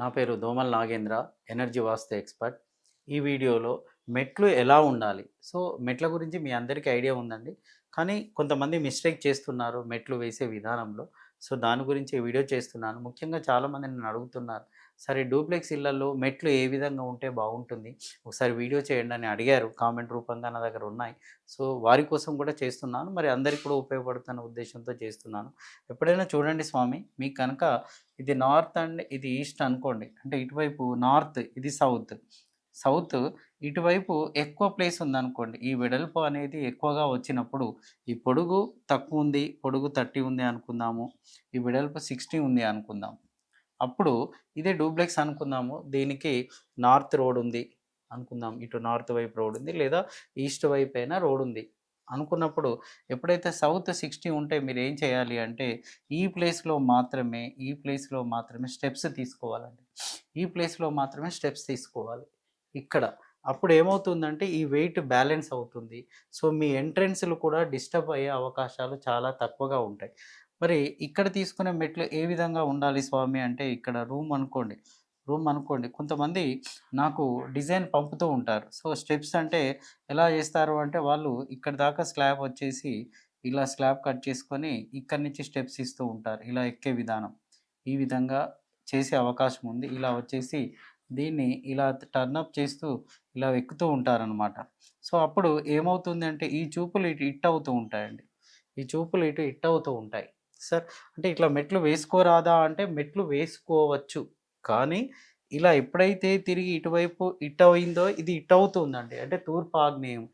నా పేరు Domal Nagendra energy vastu expert. ఈ వీడియోలో మెట్లు ఎలా ఉండాలి? సో మెట్ల గురించి మీ అందరికీ ఐడియా ఉందండి. కానీ కొంతమంది మిస్టేక్ చేస్తున్నారు మెట్లు వేసే విధానంలో. సో దాని గురించి ఈ వీడియో చేస్తున్నాను. ముఖ్యంగా చాలామంది నన్ను అడుగుతున్నారు. సరే డూప్లెక్స్ ఇళ్ళలో మెట్లు ఏ విధంగా ఉంటే బాగుంటుంది? ఒకసారి వీడియో చేయండి అని అడిగారు. కామెంట్ రూపంగా నా దగ్గర ఉన్నాయి. సో వారి కోసం కూడా చేస్తున్నాను. మరి అందరికీ కూడా ఉపయోగపడుతున్న ఉద్దేశంతో చేస్తున్నాను. ఎప్పుడైనా చూడండి స్వామి మీకు కనుక ఇది నార్త్ అండ్ ఇది ఈస్ట్ అనుకోండి. అంటే ఇటువైపు నార్త్ ఇది సౌత్. సౌత్ ఇటువైపు ఎక్కువ ప్లేస్ ఉందనుకోండి. ఈ వెడల్పు అనేది ఎక్కువగా వచ్చినప్పుడు ఈ పొడుగు తక్కువ ఉంది పొడుగు థర్టీ ఉంది అనుకుందాము. ఈ వెడల్పు సిక్స్టీ ఉంది అనుకుందాం. అప్పుడు ఇదే డూప్లెక్స్ అనుకుందాము. దీనికి నార్త్ రోడ్ ఉంది అనుకుందాం. ఇటు నార్త్ వైపు రోడ్ ఉంది లేదా ఈస్ట్ వైపు అయినా రోడ్ ఉంది అనుకున్నప్పుడు ఎప్పుడైతే సౌత్ సిక్స్టీ ఉంటే మీరు ఏం చేయాలి అంటే ఈ ప్లేస్లో మాత్రమే ఈ ప్లేస్లో మాత్రమే స్టెప్స్ తీసుకోవాలండి. ఈ ప్లేస్లో మాత్రమే స్టెప్స్ తీసుకోవాలి ఇక్కడ. అప్పుడు ఏమవుతుందంటే ఈ వెయిట్ బ్యాలెన్స్ అవుతుంది. సో మీ ఎంట్రెన్స్లు కూడా డిస్టర్బ్ అయ్యే అవకాశాలు చాలా తక్కువగా ఉంటాయి. మరి ఇక్కడ తీసుకునే మెట్లు ఏ విధంగా ఉండాలి స్వామి అంటే ఇక్కడ రూమ్ అనుకోండి రూమ్ అనుకోండి. కొంతమంది నాకు డిజైన్ పంపుతూ ఉంటారు. సో స్టెప్స్ అంటే ఎలా చేస్తారు అంటే వాళ్ళు ఇక్కడ దాకా స్లాబ్ వచ్చేసి ఇలా స్లాబ్ కట్ చేసుకొని ఇక్కడి నుంచి స్టెప్స్ ఇస్తూ ఉంటారు. ఇలా ఎక్కే విధానం. ఈ విధంగా చేసే అవకాశం ఉంది. ఇలా వచ్చేసి దీన్ని ఇలా టర్నప్ చేస్తూ ఇలా ఎక్కుతూ ఉంటారనమాట సో అప్పుడు ఏమవుతుంది అంటే ఈ చూపులు ఇటు ఇట్ అవుతూ ఉంటాయండి. ఈ చూపులు ఇటు ఇట్ అవుతూ ఉంటాయి. సార్. అంటే ఇట్లా మెట్లు వేసుకోరాదా అంటే మెట్లు వేసుకోవచ్చు. కానీ ఇలా ఎప్పుడైతే తిరిగి ఇటువైపు ఇట్ అయిందో ఇది ఇట్ అవుతుందండి. అంటే తూర్పు ఆగ్నేయం.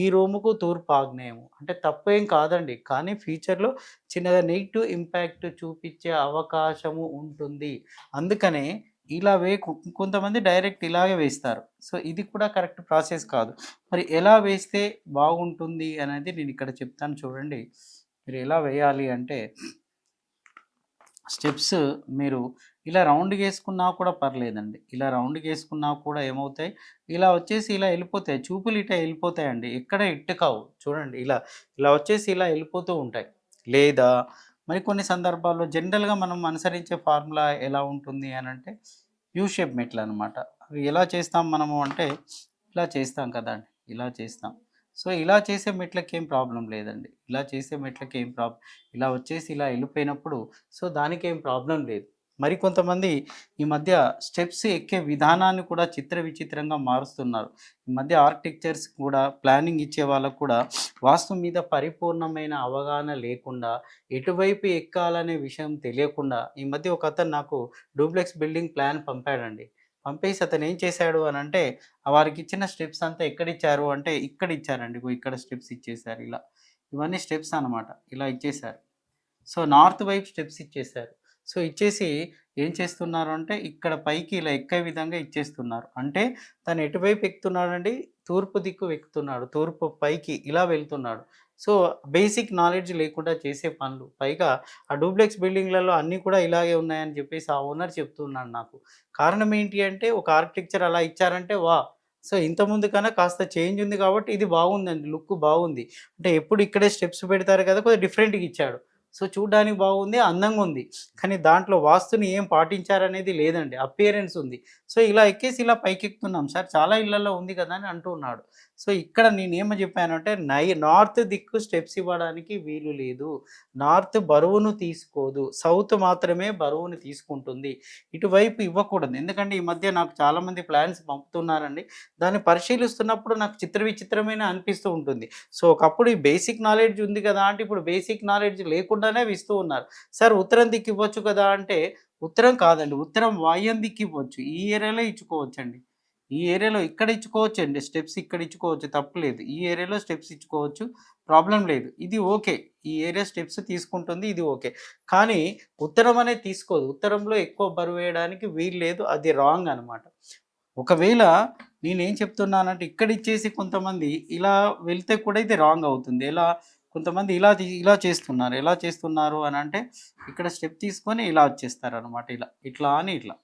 ఈ రూముకు తూర్పు ఆగ్నేయం. అంటే తప్పేం కాదండి. కానీ ఫ్యూచర్లో చిన్నగా నెగిటివ్ ఇంపాక్ట్ చూపించే అవకాశము ఉంటుంది. అందుకనే ఇలా వే కొంతమంది డైరెక్ట్ ఇలాగే వేస్తారు. సో ఇది కూడా కరెక్ట్ ప్రాసెస్ కాదు. మరి ఎలా వేస్తే బాగుంటుంది అనేది నేను ఇక్కడ చెప్తాను చూడండి. మీరు ఎలా వేయాలి అంటే స్టెప్స్ మీరు ఇలా రౌండ్గా వేసుకున్నా కూడా పర్లేదండి. ఇలా రౌండ్గా వేసుకున్నా కూడా ఏమవుతాయి? ఇలా వచ్చేసి ఇలా వెళ్ళిపోతాయి. చూపులు ఇట వెళ్ళిపోతాయండి. ఎక్కడ ఇట్టు కావు చూడండి. ఇలా ఇలా వచ్చేసి ఇలా వెళ్ళిపోతూ ఉంటాయి. లేదా మరి కొన్ని సందర్భాల్లో జనరల్గా మనం అనుసరించే ఫార్ములా ఎలా ఉంటుంది అని అంటే యూ షేప్ మెట్లు అనమాట అవి ఎలా చేస్తాం మనము అంటే ఇలా చేస్తాం కదండి. ఇలా చేస్తాం. సో ఇలా చేసే మెట్లకి ఏం ప్రాబ్లం లేదండి. ఇలా చేసే మెట్లకి ఏం ప్రాబ్లం ఇలా వచ్చేసి ఇలా వెళ్ళిపోయినప్పుడు సో దానికి ఏం ప్రాబ్లం లేదు. మరి కొంతమంది ఈ మధ్య స్టెప్స్ ఎక్కే విధానాన్ని కూడా చిత్ర విచిత్రంగా మారుస్తున్నారు. ఈ మధ్య ఆర్కిటెక్చర్స్ కూడా ప్లానింగ్ ఇచ్చే వాళ్ళకు కూడా వాస్తు మీద పరిపూర్ణమైన అవగాహన లేకుండా ఎటువైపు ఎక్కాలనే విషయం తెలియకుండా ఈ మధ్య ఒక అతను నాకు డూప్లెక్స్ బిల్డింగ్ ప్లాన్ పంపాడండి. పంపేసి అతను ఏం చేశాడు అని అంటే వారికి ఇచ్చిన స్టెప్స్ అంతా ఎక్కడ ఇచ్చారు అంటే ఇక్కడ ఇచ్చారండి ఇక్కడ స్టెప్స్ ఇచ్చేసారు ఇలా. ఇవన్నీ స్టెప్స్ అనమాట ఇలా ఇచ్చేసారు సో నార్త్ వైపు స్టెప్స్ ఇచ్చేసారు సో ఇచ్చేసి ఏం చేస్తున్నారు అంటే ఇక్కడ పైకి ఇలా ఎక్కే విధంగా ఇచ్చేస్తున్నారు. అంటే తను ఎటువైపు ఎక్కుతున్నాడండి? తూర్పు దిక్కు ఎక్కుతున్నాడు. తూర్పు పైకి ఇలా వెళ్తున్నాడు. సో బేసిక్ నాలెడ్జ్ లేకుండా చేసే పనులు. పైగా ఆ డూప్లెక్స్ బిల్డింగ్లలో అన్నీ కూడా ఇలాగే ఉన్నాయని చెప్పేసి ఆ ఓనర్ చెప్తున్నాడు నాకు. కారణం ఏంటి అంటే ఒక ఆర్కిటెక్చర్ అలా ఇచ్చారంటే వా! సో ఇంతకుముందు కన్నా కాస్త చేంజ్ ఉంది కాబట్టి ఇది బాగుందండి. లుక్ బాగుంది. అంటే ఎప్పుడు ఇక్కడే స్టెప్స్ పెడతారు కదా కొద్దిగా డిఫరెంట్గా ఇచ్చాడు. సో చూడడానికి బాగుంది అందంగా ఉంది. కానీ దాంట్లో వాస్తుని ఏం పాటించారనేది లేదండి. అపియరెన్స్ ఉంది. సో ఇలా ఎక్కేసి ఇలా పైకెక్కుతున్నాం. సార్ చాలా ఇళ్ళలో ఉంది కదా అని అంటున్నాడు సో ఇక్కడ నేనేమని చెప్పానంటే నై నార్త్ దిక్కు స్టెప్స్ ఇవ్వడానికి వీలు లేదు. నార్త్ బరువును తీసుకోదు. సౌత్ మాత్రమే బరువును తీసుకుంటుంది. ఇటువైపు ఇవ్వకూడదు. ఎందుకంటే ఈ మధ్య నాకు చాలామంది ప్లాన్స్ పంపుతున్నారండి. దాన్ని పరిశీలిస్తున్నప్పుడు నాకు చిత్ర విచిత్రమైన అనిపిస్తూ ఉంటుంది. సో ఒకప్పుడు ఈ బేసిక్ నాలెడ్జ్ ఉంది కదా అంటే ఇప్పుడు బేసిక్ నాలెడ్జ్ లేకుండానే ఇస్తూ ఉన్నారు. సార్ ఉత్తరం దిక్కు ఇవ్వచ్చు కదా అంటే ఉత్తరం కాదండి. ఉత్తరం వాయం దిక్కు ఇవ్వచ్చు. ఈ ఏరియాలో ఇచ్చుకోవచ్చండి. ఈ ఏరియాలో ఇక్కడ ఇచ్చుకోవచ్చు అండి స్టెప్స్ ఇక్కడ ఇచ్చుకోవచ్చు తప్పులేదు ఈ ఏరియాలో స్టెప్స్ ఇచ్చుకోవచ్చు ప్రాబ్లం లేదు. ఇది ఓకే. ఈ ఏరియా స్టెప్స్ తీసుకుంటుంది ఇది ఓకే. కానీ ఉత్తరం అనేది తీసుకోదు. ఉత్తరంలో ఎక్కువ బరువు వేయడానికి వీలు లేదు అది రాంగ్ అనమాట ఒకవేళ నేనేం చెప్తున్నానంటే ఇక్కడ ఇచ్చేసి కొంతమంది ఇలా వెళ్తే కూడా ఇది రాంగ్ అవుతుంది. ఎలా? కొంతమంది ఇలా ఇలా చేస్తున్నారు. ఎలా చేస్తున్నారు అని అంటే ఇక్కడ స్టెప్ తీసుకొని ఇలా వచ్చేస్తారు అనమాట ఇలా ఇట్లా అని ఇట్లా.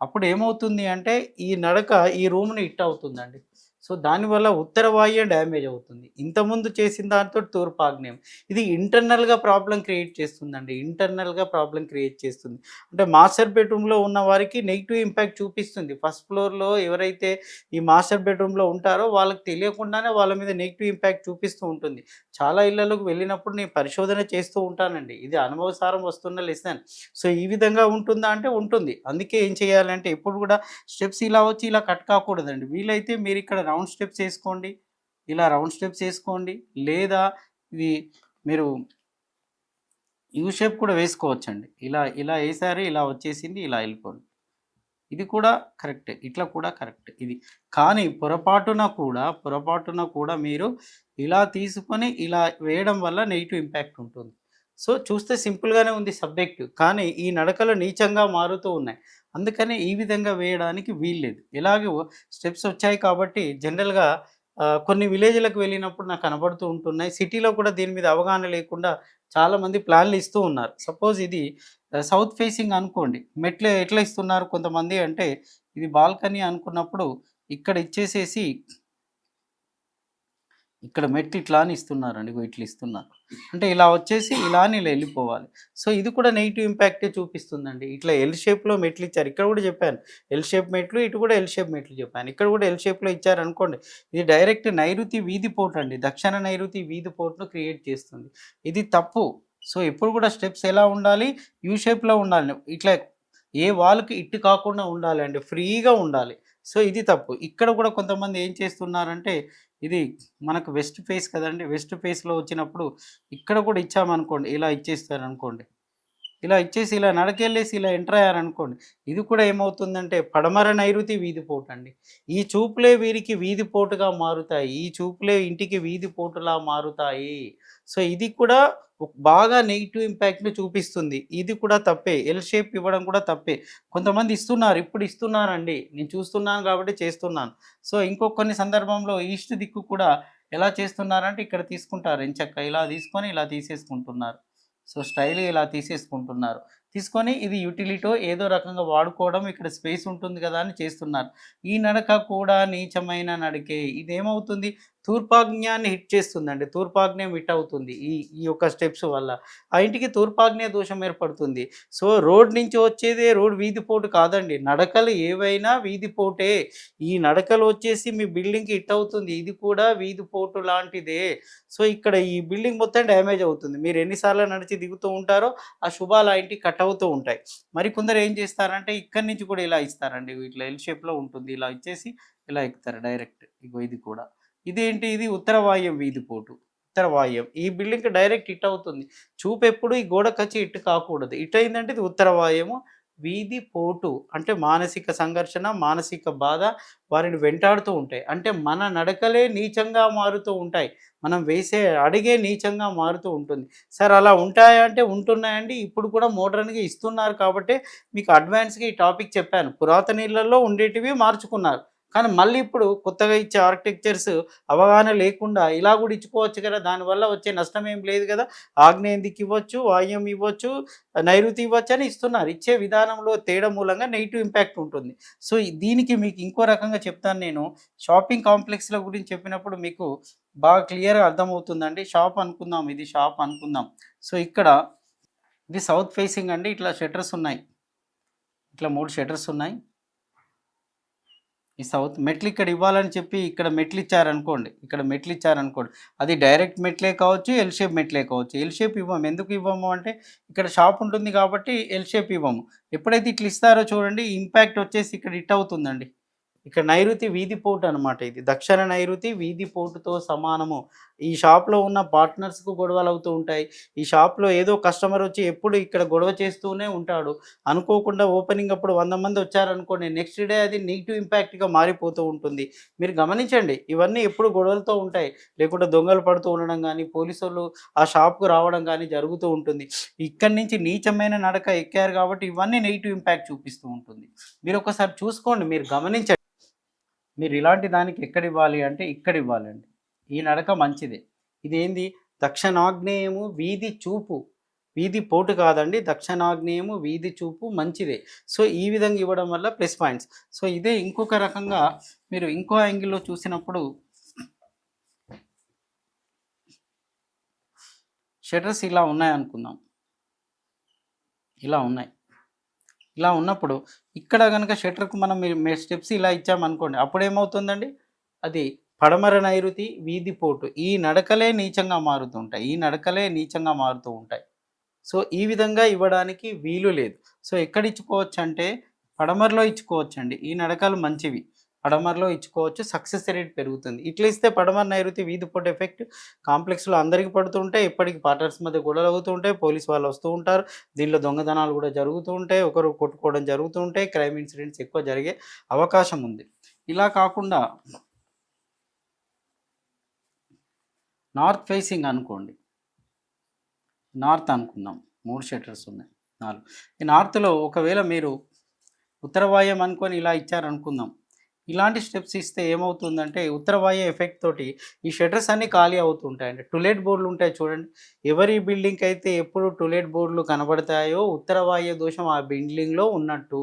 అప్పుడు ఏమవుతుంది అంటే ఈ నడక ఈ రూమ్ని ఇట్ అవుతుందండి సో దానివల్ల ఉత్తర వాయువ్యం డ్యామేజ్ అవుతుంది ఇంతకుముందు చేసిన దాంతో తూర్పాగ్నేయం. ఇది ఇంటర్నల్గా ప్రాబ్లం క్రియేట్ చేస్తుందండి. ఇంటర్నల్గా ప్రాబ్లం క్రియేట్ చేస్తుంది. అంటే మాస్టర్ బెడ్రూమ్లో ఉన్న వారికి నెగిటివ్ ఇంపాక్ట్ చూపిస్తుంది. ఫస్ట్ ఫ్లోర్లో ఎవరైతే ఈ మాస్టర్ బెడ్రూమ్లో ఉంటారో వాళ్ళకి తెలియకుండానే వాళ్ళ మీద నెగిటివ్ ఇంపాక్ట్ చూపిస్తూ ఉంటుంది. చాలా ఇళ్ళలోకి వెళ్ళినప్పుడు నేను పరిశోధన చేస్తూ ఉంటానండి. ఇది అనుభవసారం వస్తున్న లెసన్. సో ఈ విధంగా ఉంటుందా అంటే ఉంటుంది. అందుకే ఏం చేయాలంటే ఎప్పుడు కూడా స్టెప్స్ ఇలా వచ్చి ఇలా కట్ కాకూడదండి. వీలైతే మీరు ఇక్కడ రౌండ్ స్టెప్స్ వేసుకోండి. ఇలా రౌండ్ స్టెప్స్ వేసుకోండి లేదా ఇది మీరు యూ షేప్ కూడా వేసుకోవచ్చండి. ఇలా ఇలా వేసారు ఇలా వచ్చేసింది ఇలా వెళ్ళిపోండి. ఇది కూడా కరెక్ట్ ఇట్లా కూడా కరెక్ట్. ఇది కానీ పొరపాటున కూడా పొరపాటున కూడా మీరు ఇలా తీసుకొని ఇలా వేయడం వల్ల నెగిటివ్ ఇంపాక్ట్ ఉంటుంది. సో చూస్తే సింపుల్గానే ఉంది సబ్జెక్టు. కానీ ఈ నడకలు నీచంగా మారుతూ ఉన్నాయి. అందుకని ఈ విధంగా వేయడానికి వీల్లేదు. ఇలాగే స్టెప్స్ వచ్చాయి కాబట్టి జనరల్గా కొన్ని విలేజ్లకు వెళ్ళినప్పుడు నాకు కనబడుతూ ఉంటున్నాయి. సిటీలో కూడా దీని మీద అవగాహన లేకుండా చాలామంది ప్లాన్లు ఇస్తూ ఉన్నారు. సపోజ్ ఇది సౌత్ ఫేసింగ్ అనుకోండి. మెట్లు ఎట్లా ఇస్తున్నారు కొంతమంది అంటే ఇది బాల్కనీ అనుకున్నప్పుడు ఇక్కడ ఇచ్చేసేసి ఇక్కడ మెట్లు ఇట్లా అని ఇస్తున్నారండి ఇట్లా ఇస్తున్నారు. అంటే ఇలా వచ్చేసి ఇలా అని ఇలా వెళ్ళిపోవాలి. సో ఇది కూడా నెగిటివ్ ఇంపాక్టే చూపిస్తుందండి. ఇట్లా ఎల్ షేప్లో మెట్లు ఇచ్చారు. ఇక్కడ కూడా చెప్పాను ఎల్ షేప్ మెట్లు ఇటు కూడా ఎల్ షేప్ మెట్లు చెప్పాను. ఇక్కడ కూడా ఎల్ షేప్లో ఇచ్చారు అనుకోండి ఇది డైరెక్ట్ నైరుతి వీధి పోర్ట్ అండి. దక్షిణ నైరుతి వీధి పోర్ట్ను క్రియేట్ చేస్తుంది. ఇది తప్పు. సో ఎప్పుడు కూడా స్టెప్స్ ఎలా ఉండాలి? యూ షేప్లో ఉండాలి. ఇట్లా ఏ వాళ్ళకి ఇట్టు కాకుండా ఉండాలి అండి ఫ్రీగా ఉండాలి. సో ఇది తప్పు. ఇక్కడ కూడా కొంతమంది ఏం చేస్తున్నారంటే ఇది మనకు వెస్ట్ ఫేస్ కదండి. వెస్ట్ ఫేస్లో వచ్చినప్పుడు ఇక్కడ కూడా ఇచ్చామనుకోండి. ఇలా ఇచ్చేస్తారు అనుకోండి ఇలా ఇచ్చేసి ఇలా నడకెళ్ళేసి ఇలా ఎంటర్ అయ్యారనుకోండి. ఇది కూడా ఏమవుతుందంటే పడమర నైరుతి వీధి పోటు అండి ఈ చూపులే వీరికి వీధి పోటుగా మారుతాయి. ఈ చూపులే ఇంటికి వీధి పోటులా మారుతాయి. సో ఇది కూడా బాగా నెగిటివ్ ఇంపాక్ట్ని చూపిస్తుంది. ఇది కూడా తప్పే. ఎల్ షేప్ ఇవ్వడం కూడా తప్పే. కొంతమంది ఇస్తున్నారు. ఇప్పుడు ఇస్తున్నారండి. నేను చూస్తున్నాను కాబట్టి చేస్తున్నాను. సో ఇంకో కొన్ని సందర్భంలో ఈస్ట్ దిక్కు కూడా ఎలా చేస్తున్నారంటే ఇక్కడ తీసుకుంటారు. ఎంచక్క ఇలా తీసుకొని ఇలా తీసేసుకుంటున్నారు. సో స్టైల్ ఇలా తీసేసుకుంటున్నారు. తీసుకొని ఇది యూటిలిటో ఏదో రకంగా వాడుకోవడం ఇక్కడ స్పేస్ ఉంటుంది కదా అని చేస్తున్నారు. ఈ నడక కూడా నీచమైన నడకే. ఇదేమవుతుంది? తూర్పాగ్న్యాన్ని హిట్ చేస్తుందండి. తూర్పాగ్నేయం హిట్ అవుతుంది ఈ ఈ యొక్క స్టెప్స్ వల్ల. ఆ ఇంటికి తూర్పాగ్నేయ దోషం ఏర్పడుతుంది. సో రోడ్ నుంచి వచ్చేదే రోడ్ వీధిపోటు కాదండి. నడకలు ఏవైనా వీధిపోటే ఈ నడకలు వచ్చేసి మీ బిల్డింగ్కి హిట్ అవుతుంది. ఇది కూడా వీధిపోటు లాంటిదే. సో ఇక్కడ ఈ బిల్డింగ్ మొత్తం డ్యామేజ్ అవుతుంది. మీరు ఎన్నిసార్లు నడిచి దిగుతూ ఉంటారో ఆ శుభాలు ఆ ఇంటికి కట్ అవుతూ ఉంటాయి. మరి కొందరు ఏం చేస్తారంటే ఇక్కడి నుంచి కూడా ఇలా ఇస్తారండి. ఇట్లా ఎల్ షేప్లో ఉంటుంది. ఇలా ఇచ్చేసి ఇలా ఎక్కుతారు డైరెక్ట్ ఇగో ఇది కూడా. ఇదేంటి? ఇది ఉత్తర వాయువ్యం వీధి పోటు. ఉత్తర వాయువ్యం ఈ బిల్డింగ్కి డైరెక్ట్ ఇట్ అవుతుంది. చూపు ఎప్పుడు ఈ గోడకు వచ్చి ఇటు కాకూడదు. ఇటు అయిందంటే ఇది ఉత్తర వాయుము వీధి పోటు అంటే మానసిక సంఘర్షణ మానసిక బాధ వారిని వెంటాడుతూ ఉంటాయి. అంటే మన నడకలే నీచంగా మారుతూ ఉంటాయి. మనం వేసే అడిగే నీచంగా మారుతూ ఉంటుంది. సార్ అలా ఉంటాయా అంటే ఉంటున్నాయండి ఇప్పుడు కూడా మోడర్న్గా ఇస్తున్నారు కాబట్టి మీకు అడ్వాన్స్గా ఈ టాపిక్ చెప్పాను. పురాతన ఇళ్ళలో ఉండేటివి మార్చుకున్నారు. కానీ మళ్ళీ ఇప్పుడు కొత్తగా ఇచ్చే ఆర్కిటెక్చర్స్ అవగాహన లేకుండా ఇలా కూడా ఇచ్చుకోవచ్చు కదా. దానివల్ల వచ్చే నష్టం ఏం లేదు కదా. ఆగ్నేయం దిక్కు ఇవ్వచ్చు వాయుం ఇవ్వచ్చు నైరుతి ఇవ్వచ్చు అని ఇస్తున్నారు. ఇచ్చే విధానంలో తేడా మూలంగా నెగిటివ్ ఇంపాక్ట్ ఉంటుంది. సో దీనికి మీకు ఇంకో రకంగా చెప్తాను నేను. షాపింగ్ కాంప్లెక్స్ల గురించి చెప్పినప్పుడు మీకు బాగా క్లియర్గా అర్థమవుతుందండి. షాప్ అనుకుందాం ఇది షాప్ అనుకుందాం. సో ఇక్కడ ఇది సౌత్ ఫేసింగ్ అండి. ఇట్లా షట్టర్స్ ఉన్నాయి. ఇట్లా మూడు షట్టర్స్ ఉన్నాయి. ఈ సౌత్ మెట్లు ఇక్కడ ఇవ్వాలని చెప్పి ఇక్కడ మెట్లు ఇచ్చారనుకోండి. ఇక్కడ మెట్లు ఇచ్చారనుకోండి. అది డైరెక్ట్ మెట్లే కావచ్చు ఎల్ షేప్ మెట్లే కావచ్చు. ఎల్ షేప్ ఇవ్వము. ఎందుకు ఇవ్వము అంటే ఇక్కడ షాప్ ఉంటుంది కాబట్టి ఎల్ షేప్ ఇవ్వము. ఎప్పుడైతే ఇట్లా ఇస్తారో చూడండి ఇంపాక్ట్ వచ్చేసి ఇక్కడ ఇట్ అవుతుందండి. ఇక్కడ నైరుతి వీధి పోటు అనమాట ఇది. దక్షిణ నైరుతి వీధి పోటుతో సమానము. ఈ షాప్లో ఉన్న పార్ట్నర్స్కు గొడవలు అవుతూ ఉంటాయి. ఈ షాప్లో ఏదో కస్టమర్ వచ్చి ఎప్పుడు ఇక్కడ గొడవ చేస్తూనే ఉంటాడు. అనుకోకుండా ఓపెనింగ్ అప్పుడు వంద మంది వచ్చారనుకోండి నెక్స్ట్ డే అది నెగిటివ్ ఇంపాక్ట్గా మారిపోతూ ఉంటుంది. మీరు గమనించండి ఇవన్నీ ఎప్పుడు గొడవలతో ఉంటాయి. లేకుంటే దొంగలు పడుతూ ఉండడం కానీ పోలీసులు ఆ షాప్కు రావడం కానీ జరుగుతూ ఉంటుంది. ఇక్కడి నుంచి నీచమైన నడక ఎక్కారు కాబట్టి ఇవన్నీ నెగిటివ్ ఇంపాక్ట్ చూపిస్తూ ఉంటుంది. మీరు ఒకసారి చూసుకోండి మీరు గమనించండి. మీరు ఇలాంటి దానికి ఎక్కడ ఇవ్వాలి అంటే ఇక్కడ ఇవ్వాలండి. ఈ నడక మంచిదే. ఇదేంది? దక్షిణాగ్నేయము వీధి చూపు. వీధి పోటు కాదండి. దక్షిణాగ్నేయము వీధి చూపు మంచిదే. సో ఈ విధంగా ఇవ్వడం వల్ల ప్లస్ పాయింట్స్. సో ఇదే ఇంకొక రకంగా మీరు ఇంకో యాంగిల్లో చూసినప్పుడు షటర్స్ ఇలా ఉన్నాయి అనుకుందాం. ఇలా ఉన్నాయి. ఇలా ఉన్నప్పుడు ఇక్కడ కనుక షట్టర్కు మనం మీరు స్టెప్స్ ఇలా ఇచ్చామనుకోండి అప్పుడు ఏమవుతుందండి అది పడమర నైరుతి వీధిపోటు ఈ నడకలే నీచంగా మారుతూ ఉంటాయి ఈ నడకలే నీచంగా మారుతూ ఉంటాయి. సో ఈ విధంగా ఇవ్వడానికి వీలు లేదు. సో ఎక్కడ ఇచ్చుకోవచ్చు అంటే పడమరలో ఇచ్చుకోవచ్చు అండి ఈ నడకలు మంచివి. పడమరలో ఇచ్చుకోవచ్చు. సక్సెస్ రేట్ పెరుగుతుంది. ఇట్లా ఇస్తే పడమర నైరుతి వీధిపోటు ఎఫెక్ట్ కాంప్లెక్స్లో అందరికీ పడుతుంటాయి. ఎప్పటికీ పార్టర్స్ మధ్య గొడవలు అవుతూ ఉంటాయి. పోలీస్ వాళ్ళు వస్తూ ఉంటారు. దీనిలో దొంగతనాలు కూడా జరుగుతూ ఉంటాయి. ఒకరు కొట్టుకోవడం జరుగుతూ ఉంటాయి. క్రైమ్ ఇన్సిడెంట్స్ ఎక్కువ జరిగే అవకాశం ఉంది. ఇలా కాకుండా నార్త్ ఫేసింగ్ అనుకోండి. నార్త్ అనుకుందాం. మూడు షట్టర్స్ ఉన్నాయి. నాలుగు. ఈ నార్త్లో ఒకవేళ మీరు ఉత్తరవాయం అనుకొని ఇలా ఇచ్చారనుకుందాం. ఇలాంటి స్టెప్స్ ఇస్తే ఏమవుతుందంటే ఉత్తరవాయ ఎఫెక్ట్ తోటి ఈ షట్టర్స్ అన్నీ ఖాళీ అవుతుంటాయండి. టులెట్ బోర్డులు ఉంటాయి చూడండి. ఎవరి బిల్డింగ్కి అయితే ఎప్పుడు టులెట్ బోర్డులు కనబడతాయో ఉత్తరవాయ దోషం ఆ బిల్డింగ్లో ఉన్నట్టు.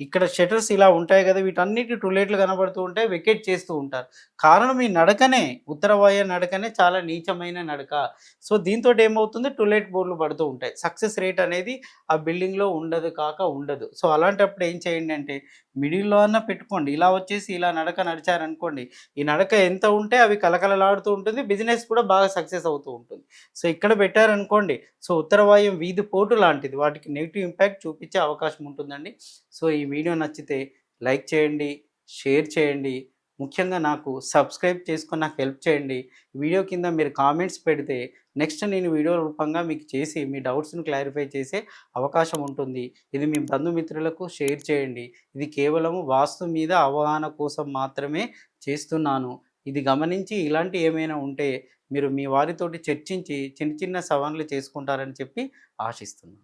ఇక్కడ షటర్స్ ఇలా ఉంటాయి కదా వీటన్నిటి టులెట్లు కనబడుతూ ఉంటాయి వెకెట్ చేస్తూ ఉంటారు. కారణం ఈ నడకనే ఉత్తరవాయ నడకనే చాలా నీచమైన నడక. సో దీంతో ఏమవుతుంది? టులెట్ బోర్డులు పడుతూ ఉంటాయి. సక్సెస్ రేట్ అనేది ఆ బిల్డింగ్లో ఉండదు కాక ఉండదు. సో అలాంటప్పుడు ఏం చేయండి అంటే మిడిల్లో అన్న పెట్టుకోండి. ఇలా వచ్చేసి ఇలా నడక నడిచారనుకోండి ఈ నడక ఎంత ఉంటే అవి కలకలలాడుతూ ఉంటుంది బిజినెస్ కూడా బాగా సక్సెస్ అవుతూ ఉంటుంది. సో ఇక్కడ పెట్టారనుకోండి సో ఉత్తరవాయం వీధి పోటు లాంటిది. వాటికి నెగిటివ్ ఇంపాక్ట్ చూపించే అవకాశం ఉంటుందండి. సో ఈ వీడియో నచ్చితే లైక్ చేయండి షేర్ చేయండి. ముఖ్యంగా నాకు సబ్స్క్రైబ్ చేసుకొని నాకు హెల్ప్ చేయండి. వీడియో కింద మీరు కామెంట్స్ పెడితే నెక్స్ట్ నేను వీడియో రూపంగా మీకు చేసి మీ డౌట్స్ను క్లారిఫై చేసే అవకాశం ఉంటుంది. ఇది మీ బంధుమిత్రులకు షేర్ చేయండి. ఇది కేవలం వాస్తు మీద అవగాహన కోసం మాత్రమే చేస్తున్నాను. ఇది గమనించి ఇలాంటి ఏమైనా ఉంటే మీరు మీ వారితోటి చర్చించి చిన్న చిన్న సవాళ్ళు చేసుకుంటారని చెప్పి ఆశిస్తున్నాను.